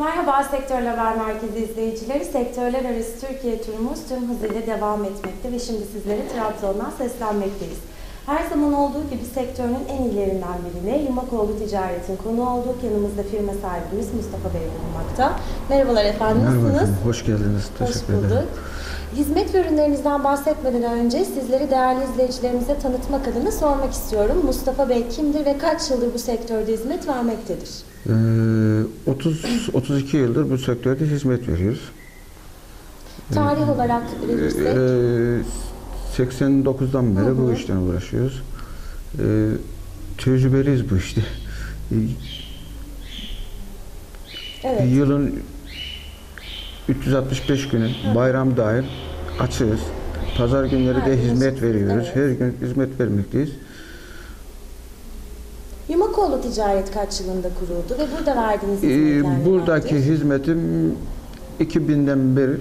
Merhaba Sektörler Haber Merkezi izleyicileri. Sektörler arası Türkiye turumuz tüm hızıyla devam etmekte ve şimdi sizlere Trabzon'dan seslenmekteyiz. Her zaman olduğu gibi sektörün en iyilerinden birine Yumakoğlu Ticaret'in konu olduk. Yanımızda firma sahibimiz Mustafa Bey bulunmakta. Merhabalar efendim, Merhaba nasılsınız? efendim, hoş geldiniz. Hoş Teşekkür bulduk. ederim. Hizmet ve ürünlerinizden bahsetmeden önce sizleri değerli izleyicilerimize tanıtmak adına sormak istiyorum. Mustafa Bey kimdir ve kaç yıldır bu sektörde hizmet vermektedir? Ee, 30 32 yıldır bu sektörde hizmet veriyoruz. Tarih olarak verirsek, Ee, 89'dan beri Hı hı. bu işten uğraşıyoruz. Ee, tecrübeliyiz bu işte. Ee, evet. Yılın 365 günü bayram dahil açığız. Pazar günleri de hizmet veriyoruz. evet. Her gün hizmet vermekteyiz. Yumakoğlu Ticaret kaç yılında kuruldu ve burada verdiğiniz Ee, hizmetler buradaki nelerdir? hizmetim 2000'den beri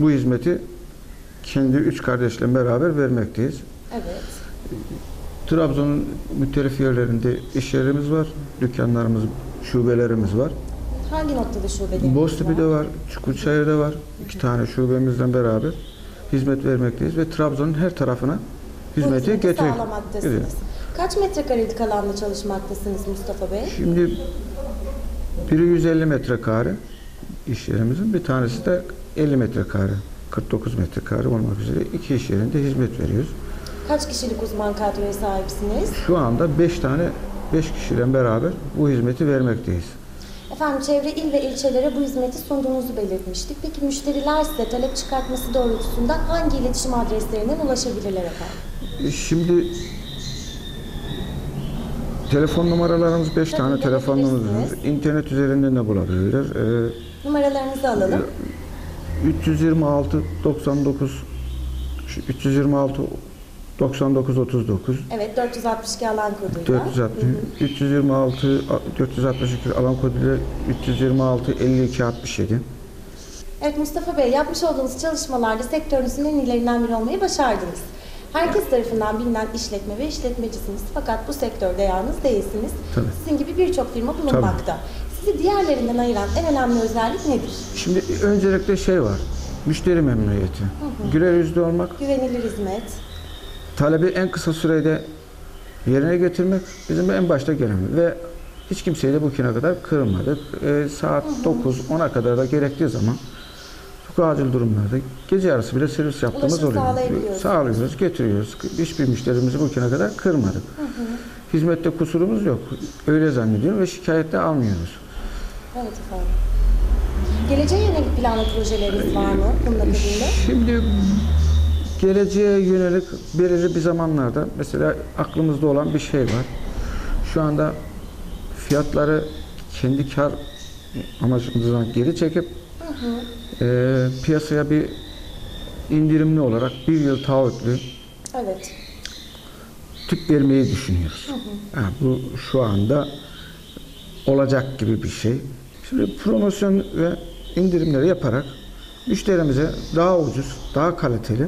bu hizmeti kendi üç kardeşle beraber vermekteyiz. Evet. Trabzon'un mütelif yerlerinde iş yerlerimiz var, dükkanlarımız, şubelerimiz var. Hangi noktada şubeleriniz Boztepe'de var? var, Çukurçayır'da var. İki tane şubemizle beraber hizmet vermekteyiz ve Trabzon'un her tarafına hizmeti hizmeti getir. sağlamaktasınız. Evet. Kaç metrekarelik alanda çalışmaktasınız Mustafa Bey? Şimdi biri 150 metrekare iş yerimizin, bir tanesi de 50 metrekare, 49 metrekare olmak üzere iki iş yerinde hizmet veriyoruz. Kaç kişilik uzman kadroya sahipsiniz? Şu anda 5 tane 5 kişiyle beraber bu hizmeti vermekteyiz. Efendim çevre il ve ilçelere bu hizmeti sunduğunuzu belirtmiştik. Peki müşteriler size talep çıkartması doğrultusunda hangi iletişim adreslerinden ulaşabilirler efendim? Şimdi telefon numaralarımız 5 Tabii, tane telefon numaramız var. İnternet üzerinden de bulabilirler. Ee, Numaralarınızı alalım. 326 99 şu 326 99 39 Evet 462 alan koduyla. 460 326 462 alan koduyla 326 52 67 Evet Mustafa Bey yapmış olduğunuz çalışmalarda sektörünüzün en iyilerinden biri olmayı başardınız. Herkes tarafından bilinen işletme ve işletmecisiniz. Fakat bu sektörde yalnız değilsiniz. Tabii. Sizin gibi birçok firma bulunmakta. Sizi diğerlerinden ayıran en önemli özellik nedir? Şimdi öncelikle şey var. Müşteri memnuniyeti. Güler yüzlü olmak, Güvenilir hizmet. talebi en kısa sürede yerine getirmek bizim en başta gelen ve hiç kimseyi de bugüne kadar kırmadık. Ee, saat 9-10'a kadar da gerektiği zaman çok acil durumlarda gece yarısı bile servis yaptığımız Ulaşım oluyor. Sağlıyoruz, getiriyoruz. Hiçbir müşterimizi bugüne kadar kırmadık. Hizmette kusurumuz yok. Öyle zannediyorum ve şikayette almıyoruz. Evet efendim. Geleceğe yönelik planlı projeleriniz var mı bunun akabinde? Şimdi geleceğe yönelik belirli bir zamanlarda mesela aklımızda olan bir şey var. Şu anda fiyatları kendi kar amacımızdan geri çekip eee, piyasaya bir indirimli olarak bir yıl taahhütlü Evet. tüp vermeyi düşünüyoruz. Ha, bu şu anda olacak gibi bir şey. Şimdi promosyon ve indirimleri yaparak müşterimize daha ucuz, daha kaliteli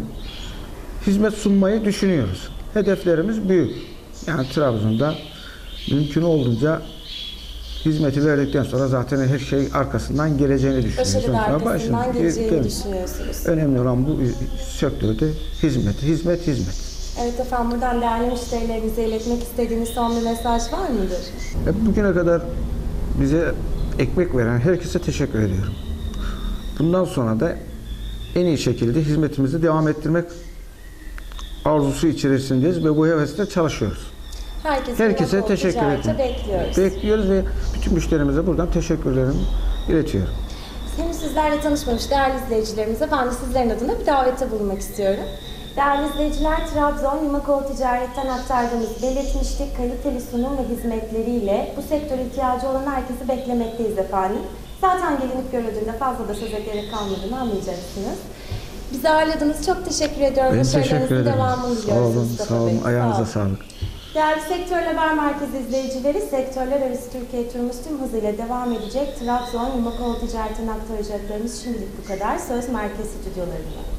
hizmet sunmayı düşünüyoruz. Hedeflerimiz büyük. Yani Trabzon'da mümkün olduğunca hizmeti verdikten sonra zaten her şey arkasından geleceğini düşünüyoruz. Başarı da Ama arkasından geleceğini düşünüyorsunuz. Önemli olan bu sektörde hizmet, hizmet, hizmet. Evet efendim buradan değerli müşterilerinize iletmek istediğiniz son bir mesaj var mıdır? Ve bugüne kadar bize ekmek veren herkese teşekkür ediyorum. Bundan sonra da en iyi şekilde hizmetimizi devam ettirmek arzusu içerisindeyiz ve bu hevesle çalışıyoruz. Herkese, Herkese teşekkür ederim. bekliyoruz. Bekliyoruz ve bütün müşterimize buradan teşekkürlerimi iletiyorum. Henüz sizlerle tanışmamış değerli izleyicilerimize ben de sizlerin adına bir davette bulunmak istiyorum. Değerli izleyiciler, Trabzon Yumakoğlu Ticaret'ten aktardığımız belirtmiştik kaliteli sunum ve hizmetleriyle bu sektöre ihtiyacı olan herkesi beklemekteyiz efendim. Zaten gelinip görüldüğünde fazla da söze gerek kalmadığını anlayacaksınız. Bizi ağırladınız. Çok teşekkür ediyorum. Ben teşekkür ederim. devamını Sağ olun, sağ olun. Ayağınıza sağlık. Değerli Sektör Haber Merkezi izleyicileri, sektörler arası Türkiye turumuz tüm hızıyla devam edecek. Trabzon, Yumakoğlu ticaretten aktaracaklarımız şimdilik bu kadar. Söz merkez stüdyolarında.